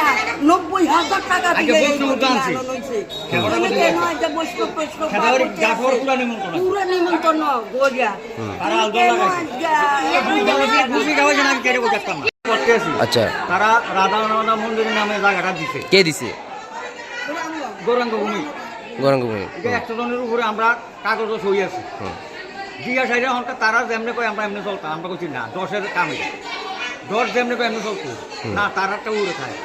না নব্বই হাজার টাকা দিয়ে মন্দির? পুরা নিমন্ত্রণ। তারা। আচ্ছা। রাধা রাধা মন্দিরের নামে জায়গাটা দিছে। কে দিছে? গৌরাঙ্গ ভূমি গৌরাঙ্গভূমি। এটা একশো জনের উপরে আমরা কাগজ সই আছে। দিয়া সাইডে তারা যেমনি কয় আমরা এমনি চলতাম। আমরা কইছি না দশের কাম। দশ যেমনি এমনি চলতো না তার একটা উড়ে থাকে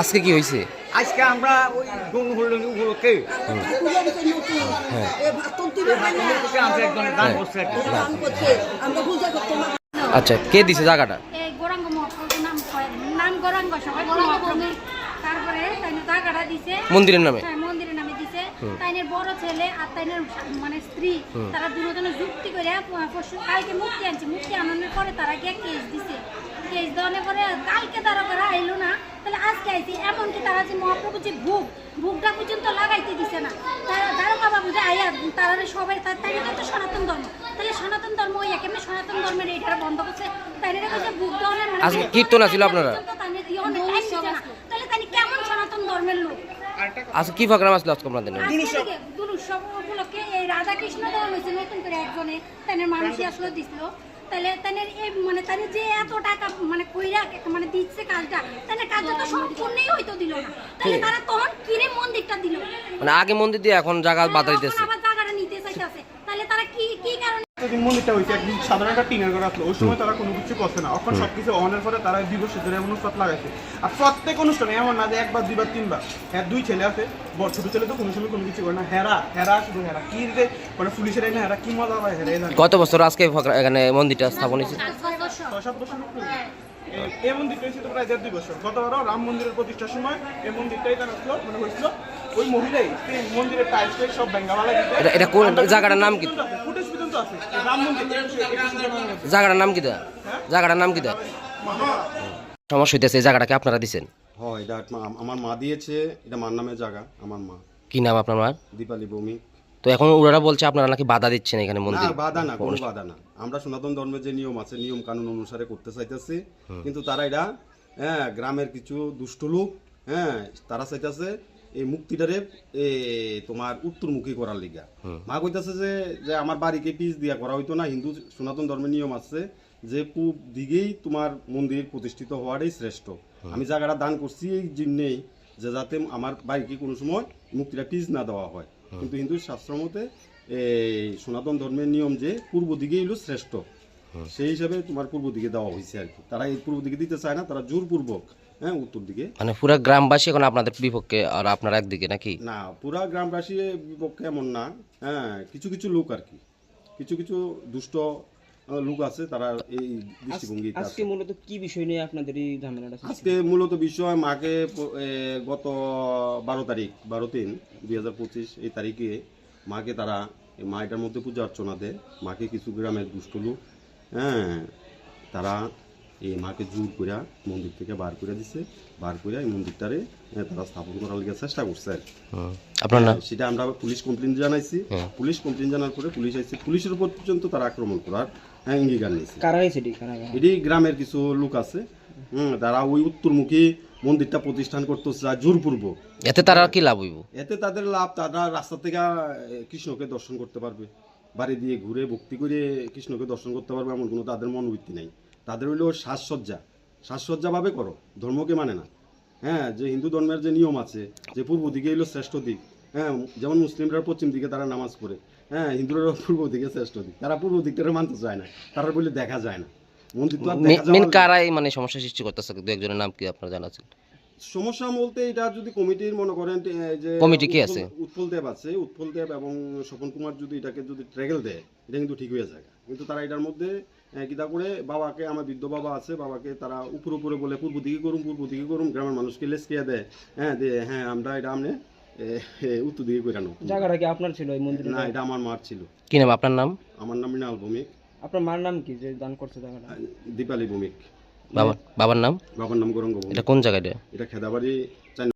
আজকে কি হয়েছে আজকে আমরা ওই গুণ হলেন উপলক্ষে হ্যাঁ। না আচ্ছা কে দিছে জায়গাটা? এই গৌরাঙ্গ মহাপ্রভু নাম নাম গৌরাঙ্গ সবাই মহাপ্রভু। তারপরে তাইনে দিছে। মন্দিরের নামে? হ্যাঁ মন্দিরের নামে দিছে। তাইনের বড় ছেলে আর তাইনের মানে স্ত্রী তারা দুজনে যুক্তি করে কালকে মুক্তি আনছে। মুক্তি আনানোর পরে তারা গিয়ে কেস দিছে। কেস দেওয়ানোর পরে কালকে তারা করে আইলো না তাহলে আজকে আইছে। এমনকি তারা যে মহাপ্রভু যে ভোগ ভোগটা পর্যন্ত লাগাইতে দিছে না। তারা দারোগা বাবু যে আইয়া তারা সবাই তাই তাই তো সনাতন ধর্ম। তাহলে সনাতন ধর্ম ওই একেবারে সনাতন ধর্মের এইটা বন্ধ করছে। তাই কাছে ভোগ দেওয়ানোর মানে আজকে কীর্তন আছিল আপনারা? তাহলে তাই কেমন সনাতন ধর্মের লোক? আজকে কি প্রোগ্রাম আসলো আজকে আপনাদের উৎসব উপলক্ষে এই রাধা কৃষ্ণ দেওয়া হয়েছে নতুন করে একজনে। তাদের মানুষই আসলে দিছিল। তাহলে তাহলে এই মানে তাহলে যে এত টাকা মানে কইরা মানে দিচ্ছে কাজটা তাহলে কাজটা তো সম্পূর্ণই হয়তো দিল না। তাহলে তারা তখন কিরে মন্দিরটা দিল? মানে আগে মন্দির দিয়ে এখন জায়গা বাধা দিতেছে এখন আবার জায়গাটা নিতে চাইতেছে তাহলে তারা কি কি কারণে যেদিন মন্দিরটা হয়েছে একদিন সাধারণ একটা টিনের ঘর আসলো ওই সময় তারা কোনো কিছু করছে না। এখন সবকিছু অনের পরে তারা দিবসে ধরে এমন উৎপাত লাগাইছে। আর প্রত্যেক অনুষ্ঠানে এমন না যে একবার দুইবার তিনবার। হ্যাঁ দুই ছেলে আছে বড় ছোট ছেলে তো কোনো সময় কোনো কিছু করে না। হেরা হেরা শুধু হেরা। কি যে মানে পুলিশের এই না হেরা কি মজা পায় হেরা কত বছর আজকে এখানে মন্দিরটা স্থাপন হয়েছে? ছয় সাত বছর এই- এই মন্দিরটা হয়েছে তো প্রায় দেড় দুই বছর। গতবারও রাম মন্দিরের প্রতিষ্ঠার সময় এই মন্দিরটাই তারা আসলো মানে হয়েছিল। ওই মহিলাই সেই মন্দিরের টাইলস সব এটা- এটা কোন জায়গাটার নাম কি? জায়গাটার নাম কি দা? জায়গাটার নাম কি দা? সমস্যা হইতেছে এই জায়গাটাকে আপনারা দিছেন। হয় এটা আমা- আমার মা দিয়েছে এটা মার নামে জায়গা আমার মা। কি নাম আপনার মার? দীপালি ভৌমিক। তো এখন ওনারা বলছে আপনারা নাকি বাধা দিচ্ছেন এখানে না মন্দির বাধা না কোনো বাধা না। আমরা সনাতন ধর্মের যে নিয়ম আছে নিয়ম কানুন অনুসারে করতে চাইতেছি। কিন্তু তারা এটা হ্যাঁ গ্রামের কিছু দুষ্ট লোক হ্যাঁ তারা চাইতেছে এই মুক্তিটারে তোমার উত্তরমুখী করার লিগা। মা কইতাছে যে যে আমার বাড়িকে পিস দিয়া করা হইতো না হিন্দু সনাতন ধর্মের নিয়ম আছে যে পূব দিকেই তোমার মন্দির প্রতিষ্ঠিত হওয়াটাই শ্রেষ্ঠ। আমি জায়গাটা দান করছি এই জন্যেই যে যাতে আমার বাড়িকে কোনো সময় মুক্তিটা পিস না দেওয়া হয়। কিন্তু হিন্দু শাস্ত্র মতে এই সনাতন ধর্মের নিয়ম যে পূর্ব দিকেই হলো শ্রেষ্ঠ। সেই হিসাবে তোমার পূর্ব দিকে দেওয়া হয়েছে আর কি। তারা এই পূর্ব দিকে দিতে চায় না তারা জোরপূর্বক হ্যাঁ উত্তর দিকে। মানে পুরো গ্রামবাসী এখন আপনাদের বিপক্ষে আর আপনারা একদিকে নাকি? না পুরা গ্রামবাসী বিপক্ষে এমন না। হ্যাঁ কিছু কিছু লোক আর কি। কিছু কিছু দুষ্ট লোক আছে তারা এই দৃষ্টিভঙ্গি আজকে মূলত কি বিষয় নিয়ে আপনাদের এই ঝামেলাটা আজকে মূলত বিষয় মাকে গত বারো তারিখ বারো তিন দুই হাজার পঁচিশ এই তারিখে মাকে তারা এই মা এটার মধ্যে পূজা অর্চনা দেয়। মাকে কিছু গ্রামের দুষ্ট লোক হ্যাঁ তারা এই মাকে জোর করে মন্দির থেকে বার করে দিছে। বার করে এই মন্দিরটারে তারা স্থাপন করার লিগে চেষ্টা করছে আর আপনার নাম? সেটা আমরা পুলিশ কমপ্লেন জানাইছি। হ্যাঁ। পুলিশ কমপ্লেন জানার পরে পুলিশ আইছে। পুলিশের উপর পর্যন্ত তারা আক্রমণ করার হ্যাঁ, অঙ্গীকার নিয়েছে। কারা হয়েছে এটি? গ্রামের কিছু লোক আছে। হুম তারা ওই উত্তরমুখী মন্দিরটা প্রতিষ্ঠান করতে চায় জোরপূর্বক। এতে তারা কি লাভ হইব? এতে তাদের লাভ তারা রাস্তা থেকে কৃষ্ণকে দর্শন করতে পারবে। বাড়ি দিয়ে ঘুরে ভক্তি করে কৃষ্ণকে দর্শন করতে পারবে এমন কোনো তাদের মনোবৃত্তি নেই। তাদের হইল সাজসজ্জা। সাজসজ্জাভাবে করো ধর্মকে মানে না। হ্যাঁ যে হিন্দু ধর্মের যে নিয়ম আছে যে পূর্ব দিকে হইল শ্রেষ্ঠ দিক হ্যাঁ যেমন মুসলিমরা পশ্চিম দিকে তারা নামাজ পড়ে হ্যাঁ হিন্দুরা পূর্ব দিকে শ্রেষ্ঠ দিক। তারা পূর্ব দিকটা মানতে চায় না তারা বলে দেখা যায় না। মন্দির তো মেন কারাই মানে সমস্যা সৃষ্টি করতেছে দু একজনের নাম কি আপনারা জানাচ্ছেন সমস্যা বলতে এটা যদি কমিটির মনে করেন যে কমিটি কি আছে? উৎপল দেব আছে। উৎপল দেব এবং স্বপন কুমার যদি এটাকে যদি ট্রেগেল দেয় এটা কিন্তু ঠিক হয়ে যায়। কিন্তু তারা এটার মধ্যে কিতা করে বাবাকে আমার বৃদ্ধ বাবা আছে বাবাকে তারা উপর উপরে বলে পূর্ব দিকে করুন পূর্ব দিকে করুন গ্রামের মানুষকে লেসকিয়া দেয়। হ্যাঁ দে হ্যাঁ আমরা এটা আমনে উত্তর দিকে করে আনো জায়গাটা কি আপনার ছিল এই মন্দিরে না এটা আমার মার ছিল। কি নাম আপনার নাম? আমার নাম মৃণাল ভৌমিক। আপনার মার নাম কি যে দান করছে জায়গাটা? দীপালি ভৌমিক। বাবার বাবার নাম? বাবার নাম গৌরঙ্গ এটা কোন জায়গায় এটা? খেদাবাড়ি